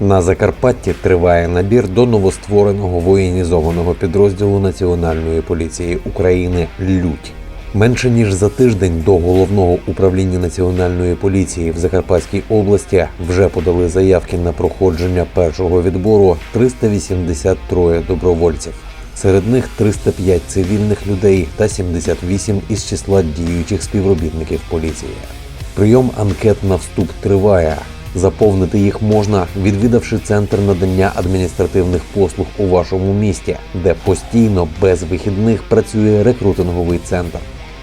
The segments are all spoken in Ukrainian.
На Закарпатті триває набір до новоствореного воєнізованого підрозділу Національної поліції України Лють. Менше ніж за тиждень до головного управління Національної поліції в Закарпатській області вже подали заявки на проходження першого відбору 383 добровольців. Серед них 305 цивільних людей та 78 із числа діючих співробітників поліції. Прийом анкет на вступ триває. Заповнити їх можна, відвідавши центр надання адміністративних послуг у вашому місті, де постійно без вихідних працює рекрутинговий центр.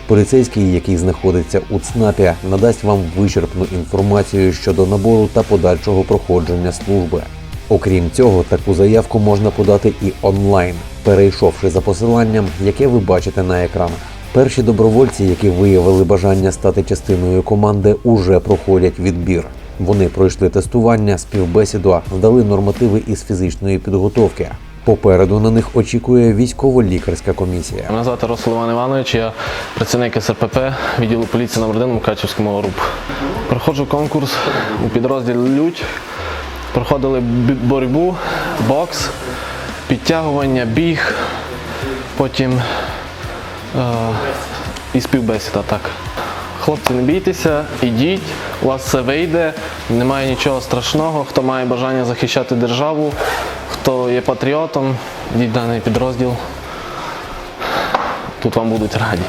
Поліцейський, який знаходиться у ЦНАПі, надасть вам вичерпну інформацію щодо набору та подальшого проходження служби. Окрім цього, таку заявку можна подати і онлайн, перейшовши за посиланням, яке ви бачите на екранах. Перші добровольці, які виявили бажання стати частиною команди, уже проходять відбір. Вони пройшли тестування, співбесіду, здали нормативи із фізичної підготовки. Попереду на них очікує військово-лікарська комісія. Мене звати Росул Іван Іванович, я працівник СРПП відділу поліції номер 1 Мукачівському ОРУП. Проходжу конкурс у підрозділі Лють. Проходили боротьбу, бокс, підтягування, біг, потім е, і співбесіда. Так. Хлопці, не бійтеся, ідіть, у вас все вийде, немає нічого страшного. Хто має бажання захищати державу, хто є патріотом, йдіть в даний підрозділ. Тут вам будуть раді.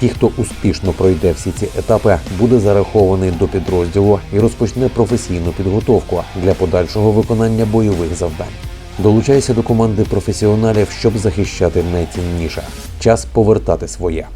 Ті, хто успішно пройде всі ці етапи, буде зарахований до підрозділу і розпочне професійну підготовку для подальшого виконання бойових завдань. Долучайся до команди професіоналів, щоб захищати найцінніше. Час повертати своє.